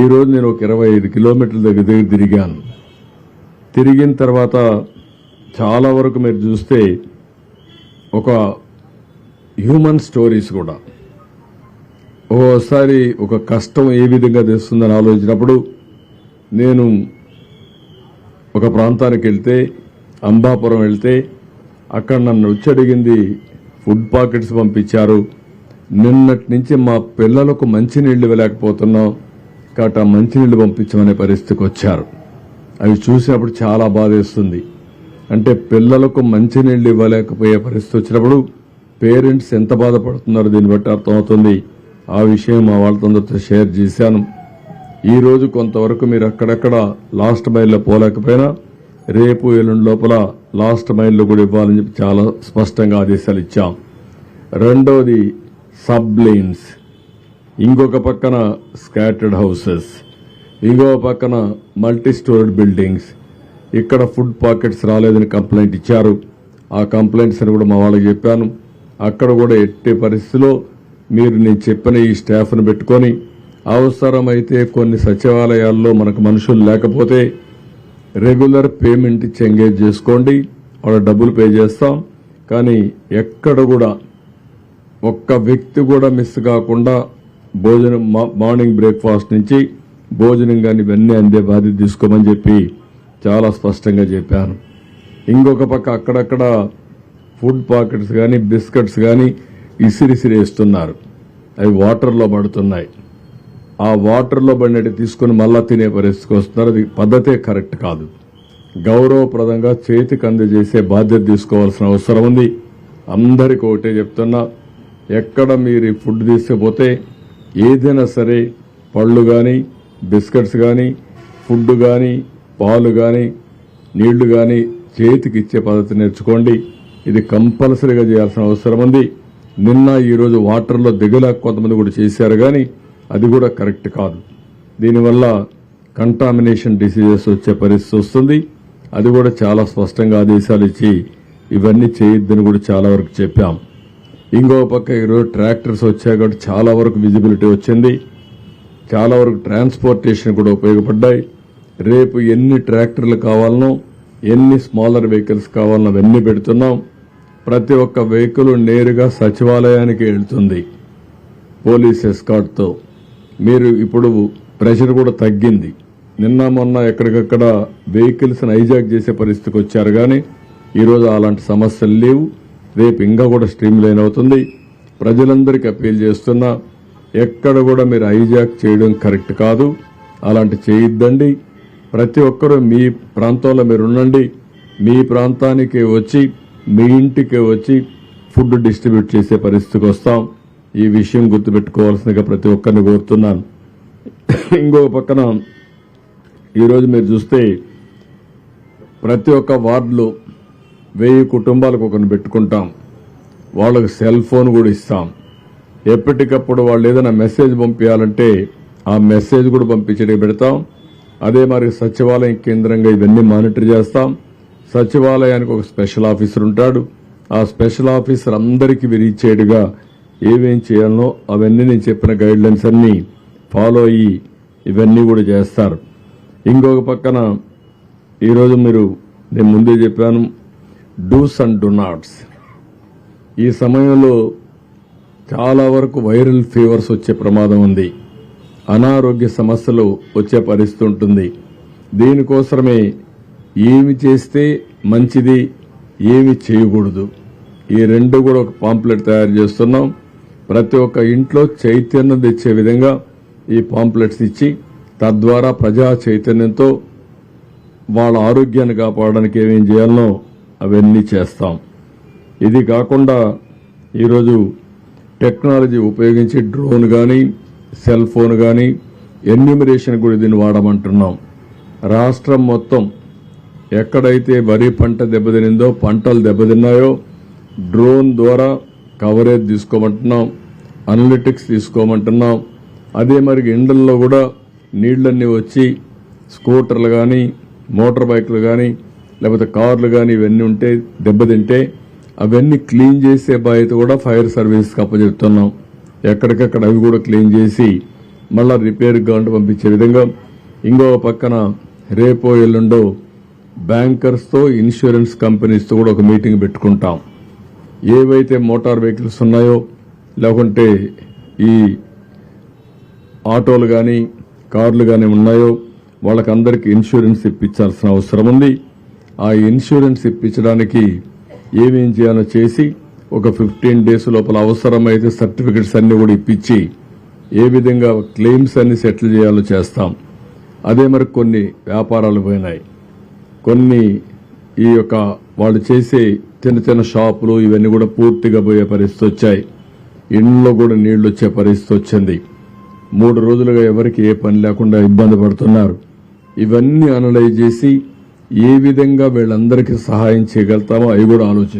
ఈరోజు నేను ఒక ఇరవై ఐదు కిలోమీటర్ల దగ్గర దగ్గర తిరిగాను. తిరిగిన తర్వాత చాలా వరకు మీరు చూస్తే ఒక హ్యూమన్ స్టోరీస్ కూడా. ఓసారి ఒక కష్టం ఏ విధంగా తెస్తుందని ఆలోచించినప్పుడు నేను ఒక ప్రాంతానికి వెళ్తే అంబాపురం వెళ్తే అక్కడ నన్ను వచ్చి అడిగింది ఫుడ్ పాకెట్స్ పంపించారు. నిన్నటి నుంచి మా పిల్లలకు మంచినీళ్ళు ఇవ్వలేకపోతున్నాం. కాబట్టి ఆ మంచినీళ్ళు పంపించమనే పరిస్థితికి వచ్చారు. అవి చూసినప్పుడు చాలా బాధేస్తుంది. అంటే పిల్లలకు మంచినీళ్ళు ఇవ్వలేకపోయే పరిస్థితి వచ్చినప్పుడు పేరెంట్స్ ఎంత బాధపడుతున్నారో దీన్ని బట్టి అర్థమవుతుంది. ఆ విషయం మా వాళ్ళతో షేర్ చేశాను. ఈరోజు కొంతవరకు మీరు అక్కడక్కడ లాస్ట్ మైల్లో పోలేకపోయినా రేపు ఎల్లుండి లోపల లాస్ట్ మైల్లో కూడా ఇవ్వాలని చెప్పి చాలా స్పష్టంగా ఆదేశాలు ఇచ్చాం. రెండోది సబ్లైన్స్. ఇంకొక పక్కన స్కాటర్డ్ హౌసెస్ ఇంకో పక్కన మల్టీ స్టోర్డ్ బిల్డింగ్స్. ఇక్కడ ఫుడ్ పాకెట్స్ రాలేదని కంప్లైంట్ ఇచ్చారు. ఆ కంప్లైంట్స్ అని కూడా మా వాళ్ళకి చెప్పాను. అక్కడ కూడా ఎట్టి పరిస్థితిలో మీరు నేను చెప్పిన ఈ స్టాఫ్ను పెట్టుకొని అవసరమైతే కొన్ని సచివాలయాల్లో మనకు మనుషులు లేకపోతే రెగ్యులర్ పేమెంట్ ఇచ్చి ఎంగేజ్ చేసుకోండి. వాళ్ళ డబ్బులు పే చేస్తాం. కానీ ఎక్కడ కూడా ఒక్క వ్యక్తి కూడా మిస్ కాకుండా భోజనం మా- మార్నింగ్ బ్రేక్ఫాస్ట్ నుంచి భోజనం కానీ ఇవన్నీ అందే బాధ్యత తీసుకోమని చెప్పి చాలా స్పష్టంగా చెప్పాను. ఇంకొక పక్క అక్కడక్కడ ఫుడ్ పాకెట్స్ కానీ బిస్కెట్స్ కానీ ఇసిరిసిరి వేస్తున్నారు అవి వాటర్లో పడుతున్నాయి. ఆ వాటర్లో పడినట్టు తీసుకుని మళ్ళా తినే పరిస్థితికి వస్తున్నారు. అది పద్ధతే కరెక్ట్ కాదు. గౌరవప్రదంగా చేతికి అందజేసే బాధ్యత తీసుకోవాల్సిన అవసరం ఉంది. అందరికీ ఒకటే చెప్తున్నా ఎక్కడ మీరు ఫుడ్ తీసుకుపోతే ఏదైనా సరే పళ్ళు కానీ బిస్కెట్స్ కానీ ఫుడ్ కానీ పాలు కానీ నీళ్ళు కానీ చేతికి ఇచ్చే పద్ధతి నేర్చుకోండి. ఇది కంపల్సరీగా చేయాల్సిన అవసరం ఉంది. నిన్న ఈరోజు వాటర్లో దిగులా కొంతమంది కూడా చేశారు కానీ అది కూడా కరెక్ట్ కాదు. దీనివల్ల కంటామినేషన్ డిసీజెస్ వచ్చే పరిస్థితి వస్తుంది. అది కూడా చాలా స్పష్టంగా ఆదేశాలు ఇచ్చి ఇవన్నీ చేయొద్దని కూడా చాలా వరకు చెప్పాం. ఇంకో పక్క ఈరోజు ట్రాక్టర్స్ వచ్చాయి కాబట్టి చాలా వరకు విజిబిలిటీ వచ్చింది. చాలా వరకు ట్రాన్స్పోర్టేషన్ కూడా ఉపయోగపడ్డాయి. రేపు ఎన్ని ట్రాక్టర్లు కావాలనో ఎన్ని స్మాలర్ వెహికల్స్ కావాలనో అవన్నీ పెడుతున్నాం. ప్రతి ఒక్క వెహికల్ నేరుగా సచివాలయానికి వెళ్తుంది. పోలీస్ ఎస్కాట్తో మీరు ఇప్పుడు ప్రెషర్ కూడా తగ్గింది. నిన్న మొన్న ఎక్కడికక్కడ వెహికల్స్ని హైజాక్ చేసే పరిస్థితికి వచ్చారు కానీ ఈరోజు అలాంటి సమస్యలు లేవు. రేపు ఇంకా కూడా స్ట్రీమ్ లైన్ అవుతుంది. ప్రజలందరికీ అప్పీల్ చేస్తున్నా ఎక్కడ కూడా మీరు హైజాక్ చేయడం కరెక్ట్ కాదు. అలాంటి చేయొద్దండి. ప్రతి ఒక్కరూ మీ ప్రాంతంలో మీరు ఉండండి మీ ప్రాంతానికి వచ్చి మీ ఇంటికి వచ్చి ఫుడ్ డిస్ట్రిబ్యూట్ చేసే పరిస్థితికి వస్తాం. ఈ విషయం గుర్తుపెట్టుకోవాల్సిందిగా ప్రతి ఒక్కరిని కోరుతున్నాను. ఇంకో పక్కన ఈరోజు మీరు చూస్తే ప్రతి ఒక్క వార్డులో వెయ్యి కుటుంబాలకు ఒకరిని పెట్టుకుంటాం. వాళ్ళకు సెల్ ఫోన్ కూడా ఇస్తాం. ఎప్పటికప్పుడు వాళ్ళు ఏదైనా మెసేజ్ పంపించాలంటే ఆ మెసేజ్ కూడా పంపించడానికి పెడతాం. అదే మరి సచివాలయం కేంద్రంగా ఇవన్నీ మానిటర్ చేస్తాం. సచివాలయానికి ఒక స్పెషల్ ఆఫీసర్ ఉంటాడు. ఆ స్పెషల్ ఆఫీసర్ అందరికీ విరిచేడుగా ఏమేం చేయాలనో అవన్నీ నేను చెప్పిన గైడ్లైన్స్ అన్నీ ఫాలో అయ్యి ఇవన్నీ కూడా చేస్తారు. ఇంకొక పక్కన ఈరోజు మీరు నేను ముందే చెప్పాను డూస్ అండ్ డు నాట్స్ ఈ సమయంలో చాలా వరకు వైరల్ ఫీవర్స్ వచ్చే ప్రమాదం ఉంది. అనారోగ్య సమస్యలు వచ్చే పరిస్థితి ఉంటుంది. దీనికోసమే ఏమి చేస్తే మంచిది ఏమి చేయకూడదు. ఈ రెండు కూడా ఒక పాంప్లెట్ తయారు చేస్తున్నాం. ప్రతి ఒక్క ఇంట్లో చైతన్యం తెచ్చే విధంగా ఈ పాంప్లెట్స్ ఇచ్చి తద్వారా ప్రజా చైతన్యంతో వాళ్ళ ఆరోగ్యాన్ని కాపాడడానికి ఏమేం చేయాలనో అవన్నీ చేస్తాం. ఇది కాకుండా ఈరోజు టెక్నాలజీ ఉపయోగించి డ్రోన్ కానీ సెల్ ఫోన్ కానీ ఎన్యూమరేషన్ కూడా దీన్ని వాడమంటున్నాం. రాష్ట్రం మొత్తం ఎక్కడైతే వరి పంట దెబ్బతినిందో పంటలు దెబ్బతిన్నాయో డ్రోన్ ద్వారా కవరేజ్ తీసుకోమంటున్నాం అనలిటిక్స్ తీసుకోమంటున్నాం. అదే మరి ఎండల్లో కూడా నీళ్ళన్నీ వచ్చి స్కూటర్లు కానీ మోటార్ బైక్లు కానీ లేకపోతే కార్లు కానీ ఇవన్నీ ఉంటే దెబ్బతింటే అవన్నీ క్లీన్ చేసే బాధ్యత కూడా ఫైర్ సర్వీస్కి అప్పచెప్తున్నాం. ఎక్కడికక్కడ అవి కూడా క్లీన్ చేసి మళ్ళా రిపేర్ కావాలంటే పంపించే విధంగా ఇంకో పక్కన రేపో ఎల్లుండో బ్యాంకర్స్తో ఇన్సూరెన్స్ కంపెనీస్తో కూడా ఒక మీటింగ్ పెట్టుకుంటాం. ఏవైతే మోటార్ వెహికల్స్ ఉన్నాయో లేకుంటే ఈ ఆటోలు కానీ కార్లు కానీ ఉన్నాయో వాళ్ళకందరికీ ఇన్సూరెన్స్ ఇప్పించాల్సిన అవసరం ఉంది. ఆ ఇన్సూరెన్స్ ఇప్పించడానికి ఏమేం చేయాలో చేసి ఒక ఫిఫ్టీన్ డేస్ లోపల అవసరమైతే సర్టిఫికెట్స్ అన్ని కూడా ఇప్పించి ఏ విధంగా క్లెయిమ్స్ అన్ని సెటిల్ చేయాలో చేస్తాం. అదే మరి కొన్ని వ్యాపారాలు పోయినాయి. కొన్ని ఈ యొక్క వాళ్ళు చేసే చిన్న చిన్న షాపులు ఇవన్నీ కూడా పూర్తిగా పోయే పరిస్థితి వచ్చాయి. ఇంట్లో కూడా నీళ్ళు వచ్చే పరిస్థితి వచ్చింది. మూడు రోజులుగా ఎవరికి ఏ పని లేకుండా ఇబ్బంది పడుతున్నారు. ఇవన్నీ అనలైజ్ చేసి ఏ విధంగా వీళ్ళందరికీ సహాయం చేయగలుగుతామో అవి కూడా ఆలోచిస్తాం.